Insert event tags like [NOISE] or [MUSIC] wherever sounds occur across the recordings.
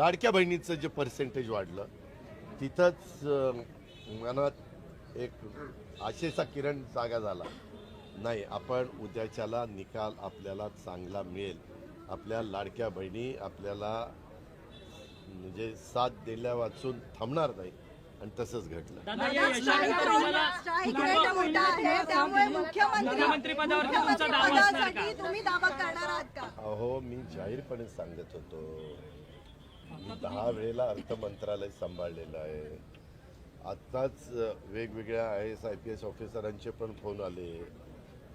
लाडक्या बहिणीचं जे पर्सेंटेज वाढलं तिथंच मनात एक आशेचा किरण जागा झाला. नाही आपण उद्याच्याला निकाल आपल्याला चांगला मिळेल. आपल्या लाडक्या बहिणी आपल्याला म्हणजे साथ दिल्या वाचून थांबणार नाही. आणि तसंच घडलं. अहो मी जाहीरपणे सांगत होतो. मी दहा वेळेला अर्थ मंत्रालय सांभाळलेलं आहे. आत्ताच वेगवेगळ्या I S I P S ऑफिसरांचे पण फोन आले.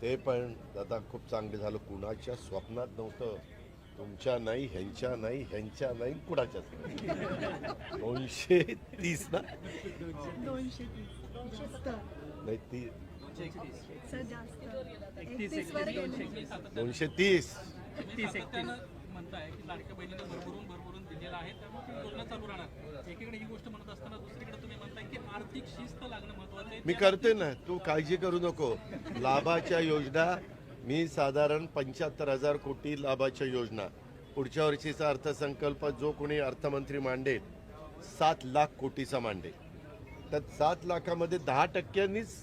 ते पण दादा खूप चांगले झालं. कुणाच्या स्वप्नात नव्हतं. तुमच्या नाही ह्यांच्या नाही ह्यांच्या नाही कुणाच्याच नाही. [LAUGHS] दोनशे तीस ना? नाही ती दोनशे तीस. म्हणताय की लाडक्या बहिणीला भरभरून दिलेला आहे त्यामुळे ती योजना चालू राहणार. एकीकडे ही गोष्ट म्हणत असताना दुसरीकडे तुम्ही म्हणताय की आर्थिक शिस्त लागणं महत्वाचं आहे. मी करते ना तू काळजी करू नको. लाभाच्या योजना मी साधारण पंच्याहत्तर हजार कोटी लाभाच्या योजना. पुढच्या वर्षीचा अर्थसंकल्प जो कोणी अर्थमंत्री मांडेल सात लाख कोटीचा मांडेल. तर सात लाखामध्ये दहा टक्क्यांनीच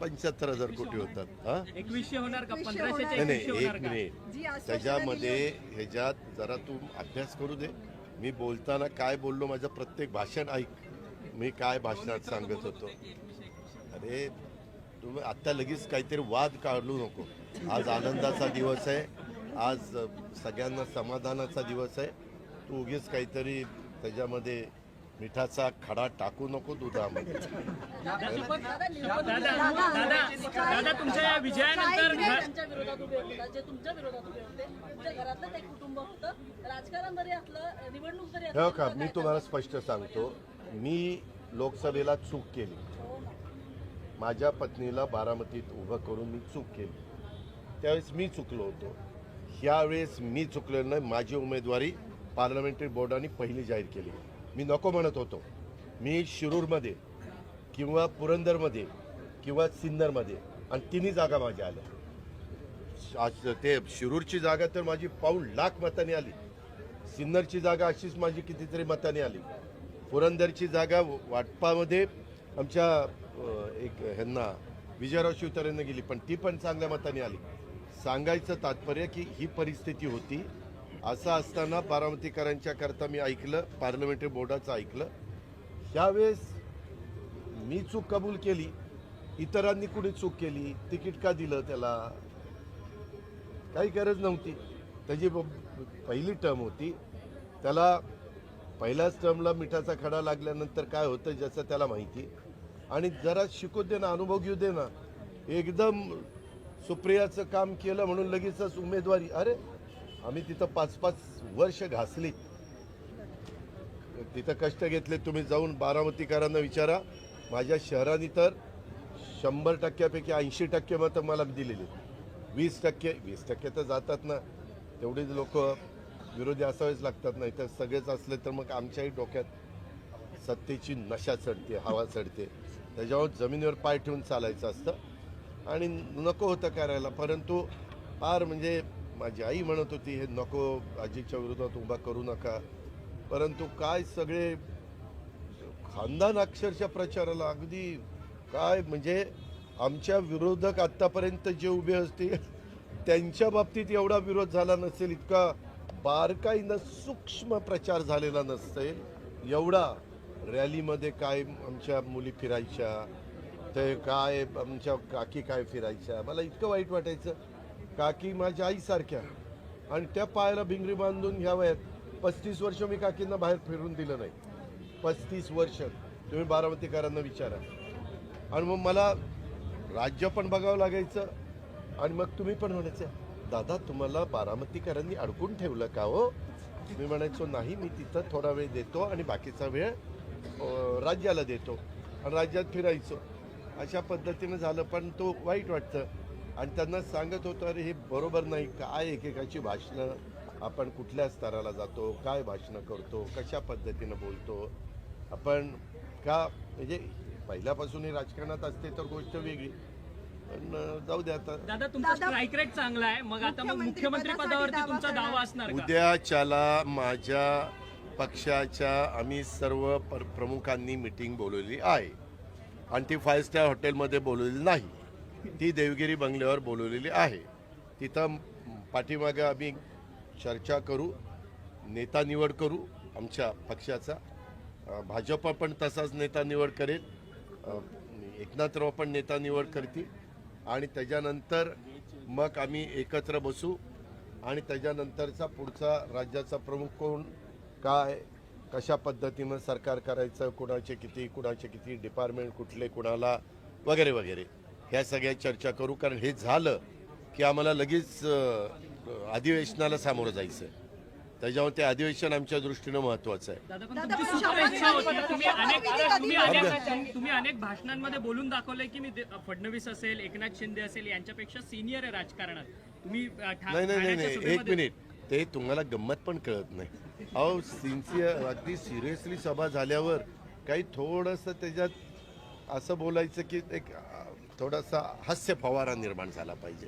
पंच्याहत्तर हजार कोटी होतात हा? एकवीसशे होणार का? होणार. नाही एक का? मिनिट त्याच्यामध्ये ह्याच्यात जरा तू अभ्यास करू दे. मी बोलताना काय बोललो माझं प्रत्येक भाषण ऐक. मी काय भाषणात सांगत होतो? अरे तुम्ही आत्ता लगेच काहीतरी वाद काढू नको. आज आनंदाचा दिवस आहे. आज सगळ्यांना समाधानाचा दिवस आहे. तू उगीच काहीतरी त्याच्यामध्ये मिठाचा खडा टाकू नको दुधामध्ये. दादा दादा दादा तुमच्या या विजयानंतर घ- त्यांच्या विरोधात उभे होते. जे तुमच्या विरोधात उभे होते तुमच्या घरातलंच एक कुटुंब होतं राजकारण जरी असलं निवडणूक जरी हो असली का? मी तुम्हाला स्पष्ट सांगतो. मी लोकसभेला चूक केली. माझ्या पत्नीला बारामतीत उभं करून मी चूक केली. त्यावेळेस मी चुकलो होतो. ह्यावेळेस मी चुकलेलो नाही. माझी उमेदवारी पार्लमेंटरी बोर्डाने पहिली जाहीर केली. मी नको म्हणत होतो. मी शिरूरमध्ये किंवा पुरंदरमध्ये किंवा सिन्नरमध्ये आणि तिन्ही जागा माझ्या आल्या. आज ते शिरूरची जागा तर माझी पाऊण लाख मताने आली. सिन्नरची जागा अशीच माझी कितीतरी मताने आली. पुरंदरची जागा वाटपामध्ये आमच्या एक ह्यांना विजयराव शिवतरेंना गेली पण ती पण चांगल्या मताने आली. सांगायचं तात्पर्य की ही परिस्थिती होती. असं असताना बारामतीकरांच्या करता मी ऐकलं पार्लमेंटरी बोर्डाचं ऐकलं. ह्यावेळेस मी चूक कबूल केली. इतरांनी कुणी चूक केली तिकीट का दिलं त्याला? काही गरज नव्हती. त्याची ब- पहिली टर्म होती. त्याला पहिल्याच टर्मला मिठाचा खडा लागल्यानंतर काय होतं ज्याचं त्याला माहिती. आणि जरा शिकू दे ना अनुभव घेऊ दे ना. एकदम सुप्रियाचं काम केलं म्हणून लगेचच उमेदवारी. अरे आम्ही तिथं पाच पाच वर्ष घासली. तिथं कष्ट घेतले तुम्ही जाऊन बारामतीकरांना विचारा. माझ्या शहराने तर शंभर टक्क्यापैकी ऐंशी टक्के मतं मला दिलेली वीस टक्के वीस टक्के तर जातात ना. तेवढीच लोक विरोधी असावेच लागतात नाही तर सगळेच असले तर मग आमच्याही डोक्यात सत्तेची नशा चढते हवा चढते. त्याच्यावर जमिनीवर पाय ठेवून चालायचं असतं. आणि नको होतं करायला परंतु फार म्हणजे माझी आई म्हणत होती हे नको आजीच्या विरोधात उभा करू नका. परंतु काय सगळे खानदान अक्षरशः प्रचाराला अगदी काय म्हणजे आमच्या विरोधक आत्तापर्यंत जे उभे असतील त्यांच्या बाबतीत एवढा विरोध झाला नसेल इतका बारकाईनं सूक्ष्म प्रचार झालेला नसेल एवढा रॅलीमध्ये काय आमच्या मुली फिरायच्या ते काय आमच्या काकी काय फिरायच्या मला इतकं वाईट वाटायचं. काकी माझ्या आईसारख्या. आणि त्या पायाला भिंगरी बांधून ह्या पस्तीस वर्ष मी काकींना बाहेर फिरून दिलं नाही. पस्तीस वर्ष. तुम्ही बारामतीकरांना विचारा. आणि मग मला राज्य पण बघावं लागायचं. आणि मग तुम्ही पण म्हणायचं दादा तुम्हाला बारामतीकरांनी अडकून ठेवलं का हो? मी म्हणायचो नाही मी तिथं थोडा वेळ देतो आणि बाकीचा वेळ राज्याला देतो. आणि राज्यात फिरायचो. अशा पद्धतीनं झालं पण तो वाईट वाटतं. आणि त्यांना सांगत होतो अरे हे बरोबर नाही. काय एकेकाची भाषणं आपण कुठल्या स्तराला जातो? काय भाषणं करतो? कशा पद्धतीनं बोलतो? आपण का म्हणजे पहिल्यापासून ही राजकारणात असते तर गोष्ट वेगळी. पण जाऊ दे आता. दादा तुमचा दादा- स्ट्राईक रेट चांगला आहे. मग आता मग मुख्यमंत्री पदावरती दावा तुमचा. दावा असणार का? उद्याच्याला माझ्या पक्षाच्या आम्ही सर्व पर प्रमुखांनी मिटिंग बोलवली आहे. आणि ती फाय स्टार हॉटेलमध्ये बोलवलेली नाही. ती देवगिरी बंगल्यावर बोलवलेली आहे. तिथं पाठीमागं आम्ही चर्चा करू नेता निवड करू आमच्या पक्षाचा. भाजप पण तसाच नेता निवड करेल. एकनाथराव पण नेता निवड करतील. आणि त्याच्यानंतर मग आम्ही एकत्र बसू. आणि त्याच्यानंतरचा पुढचा राज्याचा प्रमुख कोण काय कशा पद्धतीनं सरकार करायचं कुणाचे किती कुणाचे किती डिपार्टमेंट कुठले कुणाला वगैरे वगैरे. ह्या सगळ्या चर्चा करू कारण हे झालं की आम्हाला लगेच अधिवेशनाला सामोरं जायचं आहे त्याच्यामुळे ते अधिवेशन आमच्या दृष्टीनं महत्त्वाचं आहे. तुम्ही अनेक भाषणांमध्ये बोलून दाखवलंय की मी फडणवीस असेल एकनाथ शिंदे असेल यांच्यापेक्षा सिनियर आहे राजकारणात. तुम्ही नाही नाही नाही एक मिनिट. ते तुम्हाला गंमत पण कळत नाही. अहो सिन्सिअर अगदी सिरियसली सभा झाल्यावर काही थोडंसं त्याच्यात असं बोलायचं की एक थोडासा हास्य फवारा निर्माण झाला पाहिजे.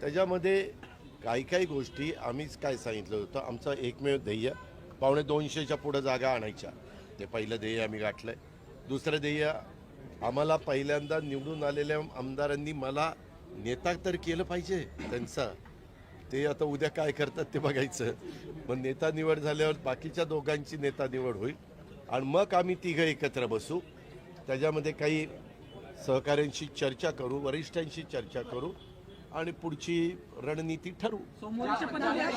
त्याच्यामध्ये काही काही गोष्टी आम्हीच काय सांगितलं होतं आमचं एकमेव ध्येय पावणे दोनशेच्या पुढं जागा आणायच्या. ते पहिलं ध्येय आम्ही गाठलंय. दुसरं ध्येय आम्हाला पहिल्यांदा निवडून आलेल्या आमदारांनी मला नेता तर केलं पाहिजे त्यांचा. ते आता उद्या काय करतात ते बघायचं. मग नेता निवड झाल्यावर बाकीच्या दोघांची नेता निवड होईल. आणि मग आम्ही तिघं एकत्र बसू. त्याच्यामध्ये काही सहकाऱ्यांशी चर्चा करू वरिष्ठांशी चर्चा करू आणि पुढची रणनीती ठरवू. दादा,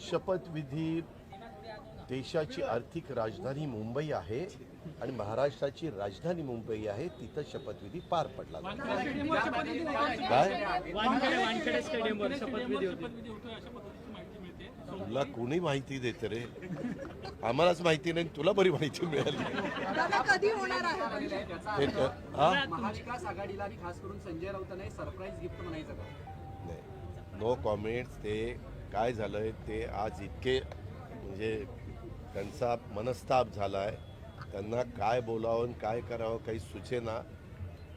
शपथविधी देशाची आर्थिक राजधानी मुंबई आहे आणि महाराष्ट्राची राजधानी मुंबई आहे तिथं शपथविधी पार पडला काय? वानखेडे वानखेडे स्टेडियमवर शपथविधी होती शपथविधी होतोय अशा पद्धतीची माहिती मिळते. तुला कोणी माहिती देते रे? आम्हालाच माहिती नाही तुला बरी माहिती मिळाली. दादा कधी होणार आहे? क- महाविकास आघाडीला आणि खास करून संजय राऊतांना सरप्राईज गिफ्ट म्हणायचं का? नाही. नो कॉमेंट्स ते काय झालंय ते आज इतके म्हणजे त्यांचा मनस्ताप झालाय. त्यांना काय बोलावं आणि काय करावं काही सुचेना.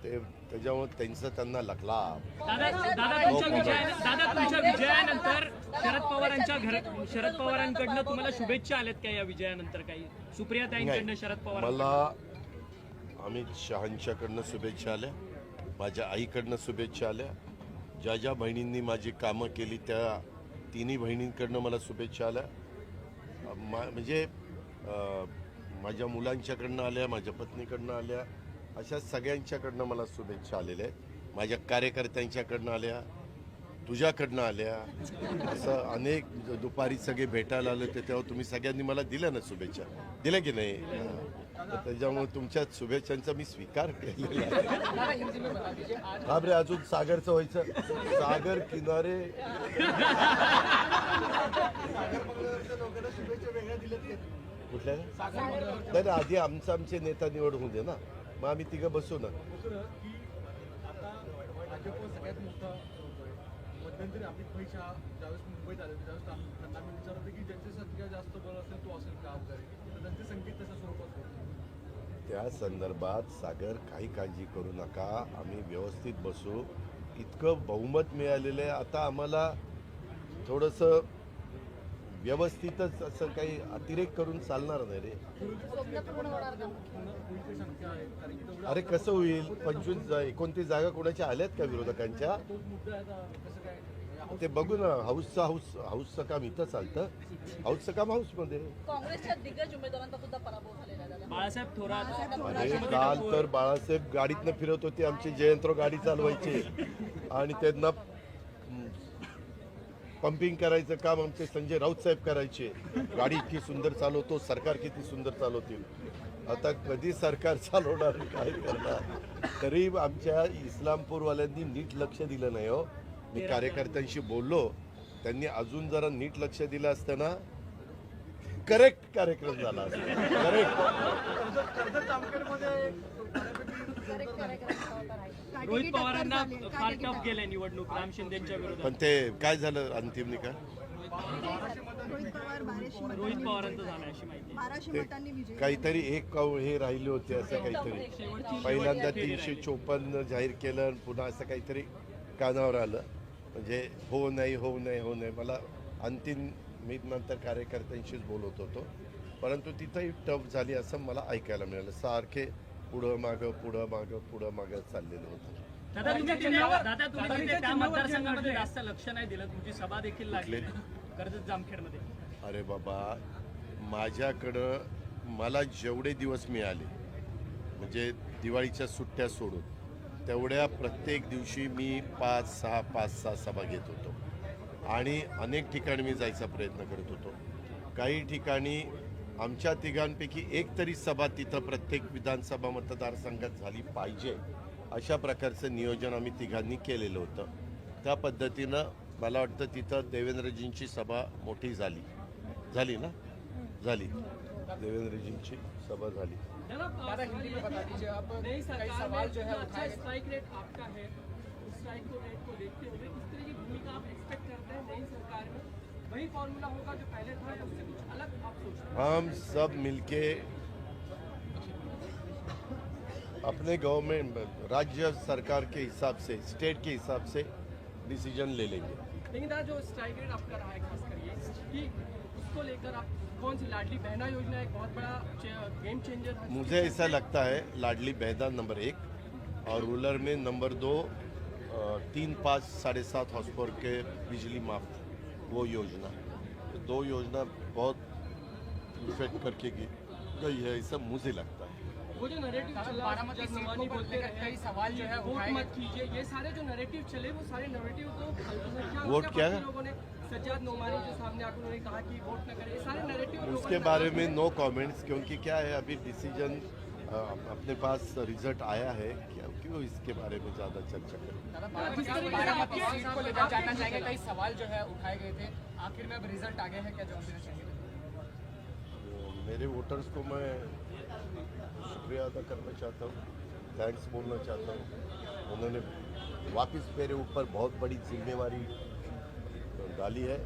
ते त्याच्यामुळे त्यांचं त्यांना लकला दादा दादा तुमच्या विजया दादा तुमच्या विजयानंतर शरद पवारांच्या घर शरद पवारांकडनं तुम्हाला शुभेच्छा आल्यात का या विजयानंतर काही? सुप्रियाताईंकडनं शरद पवार मला अमित शहांच्याकडनं शुभेच्छा आल्या. माझ्या आईकडनं शुभेच्छा आल्या. ज्या ज्या बहिणींनी माझी कामं केली त्या तिन्ही बहिणींकडनं मला शुभेच्छा आल्या. मा- म्हणजे माझ्या मुलांच्याकडनं आल्या माझ्या पत्नीकडनं आल्या. अशा सगळ्यांच्याकडनं मला शुभेच्छा आलेल्या आहेत. माझ्या कार्यकर्त्यांच्याकडनं आल्या तुझ्याकडनं आल्या. असं अनेक दुपारी सगळे भेटायला आले होते तेव्हा तुम्ही सगळ्यांनी मला दिल्या ना शुभेच्छा. दिल्या की नाही? तर त्याच्यामुळे तुमच्या शुभेच्छांचा मी स्वीकार केलेला आहे. अजून सागरचं व्हायचं. सागर किनारे. कुठल्या? नाही नाही, आधी आमचं आमचे नेता निवड होऊ दे ना. मग आम्ही तिघं बसू ना ज्यावेळेस मुंबईत आले त्यावेळेस त्यांना मी की ज्यांची संख्या जास्त बळ असेल तो असेल का त्यांचे तशा स्वरूपात त्या संदर्भात सागर काही काळजी करू नका. आम्ही व्यवस्थित बसू. इतकं बहुमत मिळालेलं आहे. आता आम्हाला थोडंसं व्यवस्थितच असं काही अतिरेक करून चालणार नाही रे. अरे कसं होईल? पंचवीस जा- एकोणतीस जागा कोणाच्या आल्यात का विरोधकांच्या? ते बघू ना हाऊसचं हाऊस हाऊसचं काम इथं चालतं. हाऊसचं काम हाऊसमध्ये काँग्रेसच्या दिग्गज उमेदवारांचा सुद्धा पराभव झालेला आहे दादा. बाळासाहेब थोरात. अरे काल तर बाळासाहेब गाडीतनं फिरत होते आमचे जयंतराव गाडी चालवायचे. आणि त्यांना पंपिंग करायचं काम आमचे संजय राऊत साहेब करायचे. गाडी इतकी सुंदर चालवतो सरकार किती सुंदर चालवतील. आता कधी सरकार चालवणार काय करणार? तरी आमच्या इस्लामपूरवाल्यांनी नीट लक्ष दिलं नाही हो. मी कार्यकर्त्यांशी बोललो. त्यांनी अजून जरा नीट लक्ष दिलं असतं ना करेक्ट कार्यक्रम झाला. [LAUGHS] करेक्ट रोहित पवारांना फार टफ गेले निवडणूक राम शिंदेच्या विरोधात. पण ते काय झालं अंतिम निकाल? रोहित पवारांचं झालं. अशी माहिती. काहीतरी एक काऊ हे राहिले होते असं काहीतरी. पहिल्यांदा तीनशे चोपन्न जाहीर केलं आणि पुन्हा असं काहीतरी कानावर आलं. म्हणजे हो नाही हो नाही हो नाही. मला अंतिम मी नंतर कार्यकर्त्यांशीच बोलत होतो. परंतु तिथंही टफ झाली असं मला ऐकायला मिळालं. सारखे पुढं मागं पुढं मागं पुढं मागं चाललेलं होतं. दादा चिन्हावर दादा तुम्ही तिथे त्या मतदारसंघामध्ये जास्त लक्ष नाही दिलं. तुमची सभा देखील लागली. कर्जत जामखेडमध्ये. अरे बाबा माझ्याकडं मला जेवढे दिवस मिळाले म्हणजे दिवाळीच्या सुट्ट्या सोडून तेवढ्या प्रत्येक दिवशी मी पाच सहा पाच सहा सभा घेत होतो. आणि अनेक ठिकाणी मी जायचा प्रयत्न करत होतो. काही ठिकाणी आमच्या तिघांपैकी एक तरी सभा तिथं प्रत्येक विधानसभा मतदारसंघात झाली पाहिजे. अशा प्रकारचं नियोजन आम्ही तिघांनी केलेलं होतं. त्या पद्धतीनं मला वाटतं तिथं देवेंद्रजींची सभा मोठी झाली. झाली ना? झाली. देवेंद्रजींची सभा झाली. दादा हिंदी में बता दीजिए आप नई सरकार में जो है अच्छा स्ट्राइक रेट आपका है. उस स्ट्राइक को रेट को देखते हुए किस तरह की भूमिका आप एक्सपेक्ट करते हैं? नई सरकार में वही फॉर्मूला होगा जो पहले था या उससे कुछ अलग आप सोचते हैं? हम सब मिलके अपने गवर्नमेंट राज्य सरकार के हिसाब से स्टेट के हिसाब से डिसीज़न ले लेंगे। लेकिन दादा जो स्ट्राइक रेट आपका रहा है खास कर ये कि उसको लेकर आप कौन सी लाडली बहना योजना एक बहुत बड़ा गेम चेंजर है? मुझे ऐसा लगता है लाडली बहना नंबर एक और रूलर में नंबर दो तीन पाँच साढ़े सात हॉर्स के बिजली माफ़ वो योजना। तो दो योजना बहुत इफ़ेक्ट करके गई है ऐसा मुझे लगता है। वो जो नैरेटिव चला कई सवाल जो है वोट मत कीजिए। ये सारे जो नैरेटिव चले वो सारे नैरेटिव को वोट क्या है? लोगों ने सज्जाद नोमानी जो सामने आकर उन्होंने कहा कि वोट न करें सारे नैरेटिव उसके बारे में नो कमेंट्स क्योंकि क्या है अभी डिसीज़न अपने पास रिज़ल्ट आया है, क्या, क्यों इसके बारे में ज़्यादा चर्चा करें? तो मेरे वोटर्स को मैं शुक्रिया अदा करना चाहता हूँ थैंक्स बोलना चाहता हूँ। उन्होंने वापस मेरे ऊपर बहुत बड़ी जिम्मेवारी डाली है।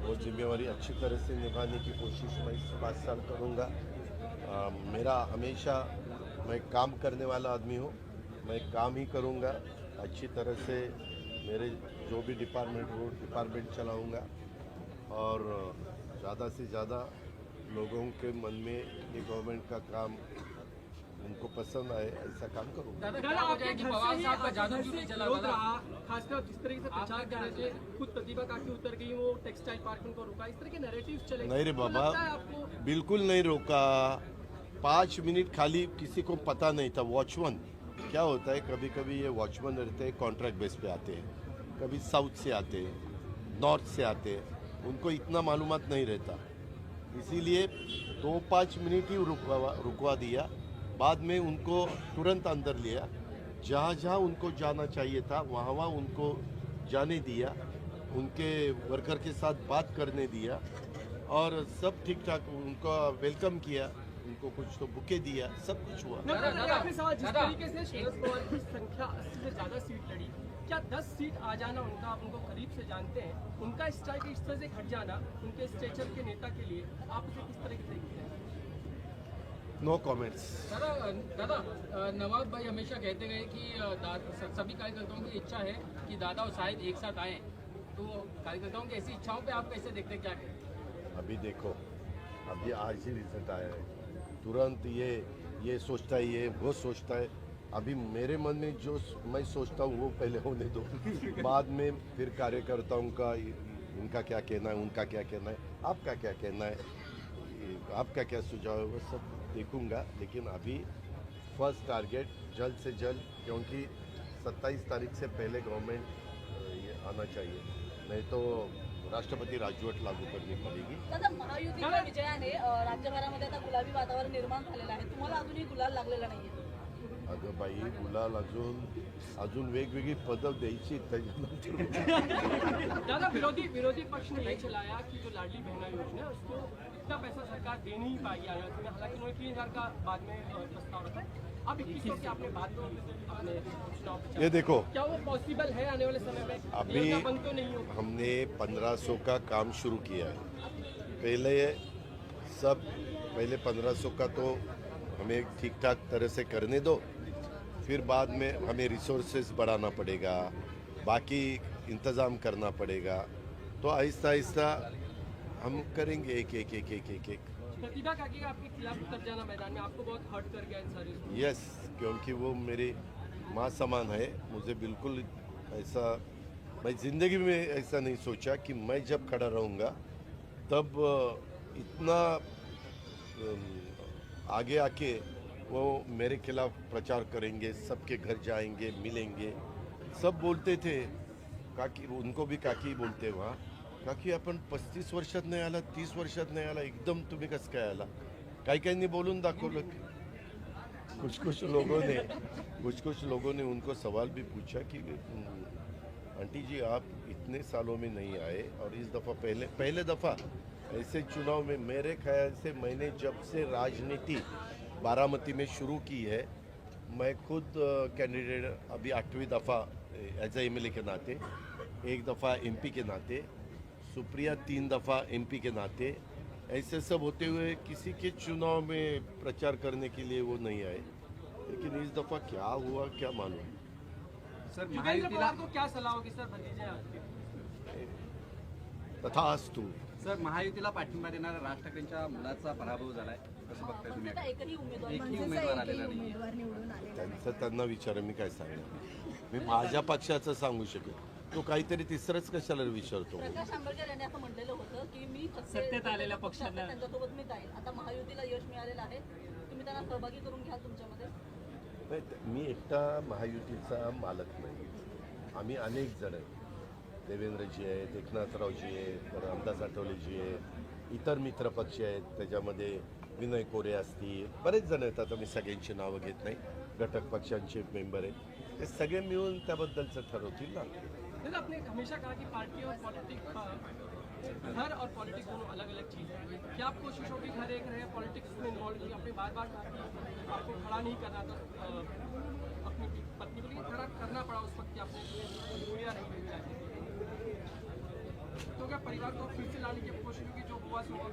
वो जिम्मेवारी अच्छी तरह से निभाने की कोशिश मैं इस पाँच साल करूँगा। मेरा हमेशा मैं काम करने वाला आदमी हूँ। मैं काम ही करूँगा। अच्छी तरह से मेरे जो भी डिपार्टमेंट हो डिपार्टमेंट चलाऊँगा। और ज़्यादा से ज़्यादा लोगों के मन में ये गवर्नमेंट का काम उनको पसंद आए ऐसा काम रहा खासकर जिस तरीके से प्रचार कर रहे थे खुद प्रतिभा काफ़ी उतर गई वो टेक्सटाइल पार्क उनको रुका इस तरह के नैरेटिव चले नहीं रे तो बाबा बिल्कुल नहीं रोका। पाँच मिनट खाली किसी को पता नहीं था वॉचमैन क्या होता है कभी कभी ये वॉचमैन रहते हैं कॉन्ट्रैक्ट बेस पे आते हैं, कभी साउथ से आते हैं नॉर्थ से आते हैं, उनको इतना मालूम नहीं रहता। इसीलिए दो पाँच मिनट ही रुकवा रुकवा दिया, बाद में उनको तुरंत अंदर लिया, जहाँ जहाँ उनको जाना चाहिए था, वहाँ वहाँ उनको जाने दिया, उनके वर्कर के साथ बात करने दिया, और सब ठीक ठाक उनका वेलकम किया। उनको कुछ तो बुके दिया सब कुछ हुआ। दादा आखिरी सवाल जिस तरीके से शरद पवार की संख्या अस्सी से ज़्यादा सीट लड़ी क्या 10 सीट आ जाना उनका आप उनको करीब से जानते हैं? उनका स्ट्राइक इस तरह से हट जाना उनके स्टेचर के नेता के लिए आप उसे किस तरह से देखते हैं? नो कमेंट्स दादा दादा नवाब भाई हमेशा कहते गए कि सभी कार्यकर्ताओं की इच्छा है कि दादा और शाहिद एक साथ आए। तो कार्यकर्ताओं की ऐसी इच्छाओं पे आप कैसे देखते हैं क्या कहें? अभी देखो अभी आज ही रिज़ल्ट आया है। तुरंत ये ये सोचता है, ये वो सोचता है। अभी मेरे मन में जो मैं सोचता हूँ, वो पहले होने दो। [LAUGHS] बाद में फिर कार्यकर्ताओं का इनका क्या कहना है, उनका क्या कहना है, आपका क्या कहना है, आपका क्या सुझाव है, वो सब देखूँगा। लेकिन अभी फ़र्स्ट टारगेट जल्द से जल्द, क्योंकि 27 तारीख से पहले गवर्नमेंट ये आना चाहिए। नहीं तो राष्ट्रपती राजवट लागू करनी पड़ेगी दादा महायुतीच्या विजयाने राज्यभरामध्ये आता गुलाबी वातावरण निर्माण झालेलं आहे. तुम्हाला अजूनही गुलाल लागलेला नाहीये. अगं बाई गुलाल अजून अजून वेगवेगळी पदं द्यायची त्याच्यानंतर दादा विरोधी विरोधी पक्ष ने चलाया कि जो लाडली बहना योजना है उसको इतना पैसा सरकार दे नहीं आयात में हालाँकि उन्होंने तीन हज़ार का बाद में प्रस्ताव रखा अब इक्कीस सौ की आपने बात की अपने चुनाव प्रचार ये देखो। क्या वो पॉसिबल है आने वाले समय में? अभी तो नहीं होगी हमने 1500 का काम शुरू किया है। पहले सब पहले 1500 का तो हमें ठीक ठाक तरह से करने दो फिर बाद में हमें रिसोर्सेज बढ़ाना पड़ेगा बाकी इंतज़ाम करना पड़ेगा। तो आहिस्ता आहिस्ता हम करेंगे एक एक एक एक एक एक। प्रतिभा काकी का आपके खिलाफ उतर जाना मैदान में आपको बहुत हर्ट कर गया इन सारी यस क्योंकि वो मेरी माँ समान है। मुझे बिल्कुल ऐसा मैं ज़िंदगी में ऐसा नहीं सोचा कि मैं जब खड़ा रहूँगा तब इतना आगे आके वो मेरे खिलाफ प्रचार करेंगे सबके घर जाएँगे मिलेंगे। सब बोलते थे काकी उनको भी काकी बोलते वहाँ। काकी आपण पस्तीस वर्षात नाही आला तीस वर्षात नाही आला एकदम तुम्ही कसं काय आला? काही काहींनी बोलून दाखवलं कुछ कुछ लोगों ने कुछ कुछ लोगों ने उनको सवाल भी पूछा कि "हम्म, आंटी जी आप इतने सालों में नहीं आए और इस दफ़ा पहले पहले दफ़ा ऐसे चुनाव में मेरे ख्याल से मैंने जब से राजनीति बारामती में शुरू की है मैं खुद कैंडिडेट अभी आठवीं दफ़ा एज ए एम के नाते एक दफ़ा एमपी के नाते सुप्रिया तीन दफ़ा एमपी के नाते ऐसे सब होते हुए किसी के चुनाव में प्रचार करने के लिए वो नहीं आए। लेकिन इस दफ़ा क्या हुआ क्या मालूम? सर को क्या सलाह होगी सर महायुतीला पाठिंबा देणाऱ्या राज ठाकरेंच्या मुलाचा पराभव झालाय कसं बघताय तुम्ही? आता एकही उमेदवार आलेला नाही. त्यांचं त्यांना विचारा मी काय सांगणार. मी माझ्या पक्षाचं सांगू शकेल तो काहीतरी तिसरंच कशाला विचारतो? प्रकाश आंबेडकर यांनी असं म्हटलेलं होतं की मी सत्तेत आलेल्या पक्षांना- त्यांच्यासोबत मी जाईल. आता महायुतीला यश मिळालेलं आहे. तुम्ही त्यांना सहभागी करून घ्या तुमच्यामध्ये? मी एकटा महायुतीचा मालक नाही. आम्ही अनेक जण आहेत. देवेंद्रजी आहेत एकनाथरावजी आहेत रामदास आठवलेजी आहेत इतर मित्र पक्ष आहेत. त्याच्यामध्ये विनय कोरे असतील. बरेच जण आहेत. आता मी सगळ्यांची नावं घेत नाही. घटक पक्षांचे मेंबर आहेत. ते सगळे मिळून त्याबद्दलचं ठरवतील ना. लेकिन आपने हमेशा कहा कि पार्टी और पॉलिटिक्स घर और पॉलिटिक्स दोनों अलग अलग चीज़ है। क्या आप कोशिश होगी घर एक रहे, पॉलिटिक्स में इन्वॉल्व नहीं आपने बार बार कहा कि आपको खड़ा नहीं करना था अपनी पत्नी को, लेकिन खड़ा करना पड़ा उस वक्त कि आपने नहीं मिल जाती तो क्या परिवार को फिर से लाने की कोशिश होगी? जो हुआ, सो हुआ